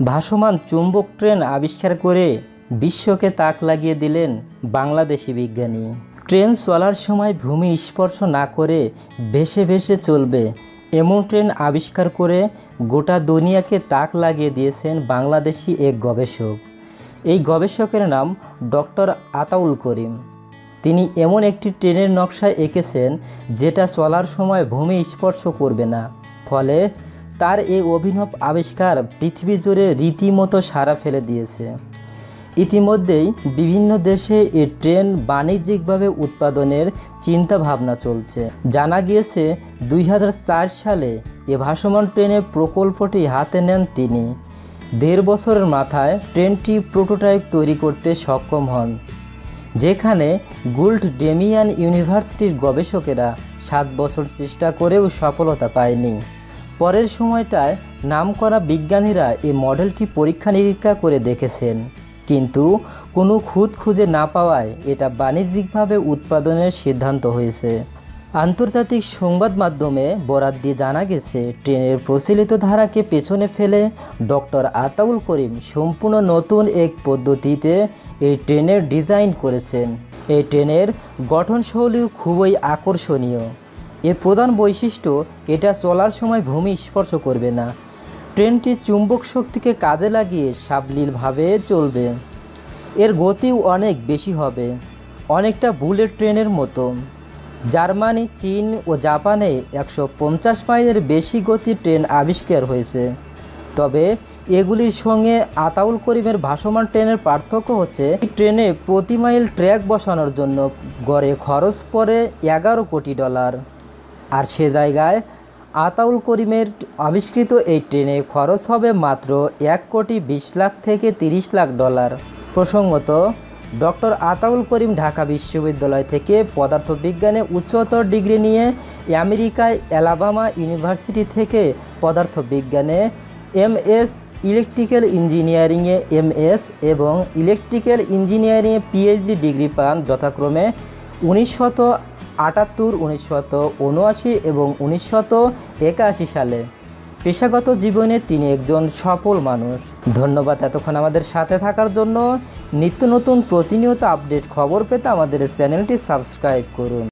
ভাসমান চুম্বক ট্রেন আবিষ্কার করে বিশ্বকে তাক লাগিয়ে দিলেন বাংলাদেশি বিজ্ঞানী। ট্রেন চলার সময় ভূমি স্পর্শ না করে ভেসে ভেসে চলবে, এমন ট্রেন আবিষ্কার করে গোটা দুনিয়াকে তাক লাগিয়ে দিয়েছেন বাংলাদেশি এক গবেষক। এই গবেষকের নাম ডক্টর আতাউল করিম। তিনি এমন একটি ট্রেনের নকশা এঁকেছেন যেটা চলার সময় ভূমি স্পর্শ করবে না, ফলে তার এই অভিনব আবিষ্কার পৃথিবী জুড়ে রীতিমতো সাড়া ফেলে দিয়েছে। ইতিমধ্যেই বিভিন্ন দেশে এই ট্রেন বাণিজ্যিকভাবে উৎপাদনের চিন্তা ভাবনা চলছে। জানা গিয়েছে, দুই হাজার চার সালে এ ভাসমান ট্রেনের প্রকল্পটি হাতে নেন তিনি। দেড় বছরের মাথায় ট্রেনটি প্রোটোটাইপ তৈরি করতে সক্ষম হন, যেখানে গুল্ড ডেমিয়ান ইউনিভার্সিটির গবেষকেরা সাত বছর চেষ্টা করেও সফলতা পায়নি। পরের সময়টায় নামকরা বিজ্ঞানীরা এই মডেলটি পরীক্ষা নিরীক্ষা করে দেখেছেন। কিন্তু কোনো খুঁত খুঁজে না পাওয়ায় এটা বাণিজ্যিকভাবে উৎপাদনের সিদ্ধান্ত হয়েছে। আন্তর্জাতিক সংবাদ মাধ্যমে বরাত দিয়ে জানা গেছে, ট্রেনের প্রচলিত ধারাকে পেছনে ফেলে ডক্টর আতাউল করিম সম্পূর্ণ নতুন এক পদ্ধতিতে এই ট্রেনের ডিজাইন করেছেন। এই ট্রেনের গঠনশৈলীও খুবই আকর্ষণীয়। এর প্রধান বৈশিষ্ট্য, এটা চলার সময় ভূমি স্পর্শ করবে না। ট্রেনটি চুম্বক শক্তিকে কাজে লাগিয়ে সাবলীলভাবে চলবে। এর গতিও অনেক বেশি হবে, অনেকটা বুলেট ট্রেনের মতো। জার্মানি, চীন ও জাপানে একশো পঞ্চাশ মাইলের বেশি গতির ট্রেন আবিষ্কার হয়েছে। তবে এগুলির সঙ্গে আতাউল করিমের ভাসমান ট্রেনের পার্থক্য হচ্ছে ট্রেনে প্রতি মাইল ট্র্যাক বসানোর জন্য গড়ে খরচ পড়ে এগারো কোটি ডলার। আর সে জায়গায় আতাউল করিমের আবিষ্কৃত এই ট্রেনে খরচ হবে মাত্র এক কোটি বিশ লাখ থেকে তিরিশ লাখ ডলার। প্রসঙ্গত, ডক্টর আতাউল করিম ঢাকা বিশ্ববিদ্যালয় থেকে পদার্থবিজ্ঞানে উচ্চতর ডিগ্রি নিয়ে আমেরিকায় অ্যালাবামা ইউনিভার্সিটি থেকে পদার্থবিজ্ঞানে এমএস ইলেকট্রিক্যাল ইঞ্জিনিয়ারিংয়ে এমএস এবং ইলেকট্রিক্যাল ইঞ্জিনিয়ারিংয়ে পিএইচডি ডিগ্রি পান। যথাক্রমে উনিশশত আটাত্তর, উনিশশত উনআশি এবং উনিশশত একাশি সালে। পেশাগত জীবনে তিনি একজন সফল মানুষ। ধন্যবাদ এতক্ষণ আমাদের সাথে থাকার জন্য। নিত্য নতুন প্রতিনিয়ত আপডেট খবর পেতে আমাদের চ্যানেলটি সাবস্ক্রাইব করুন।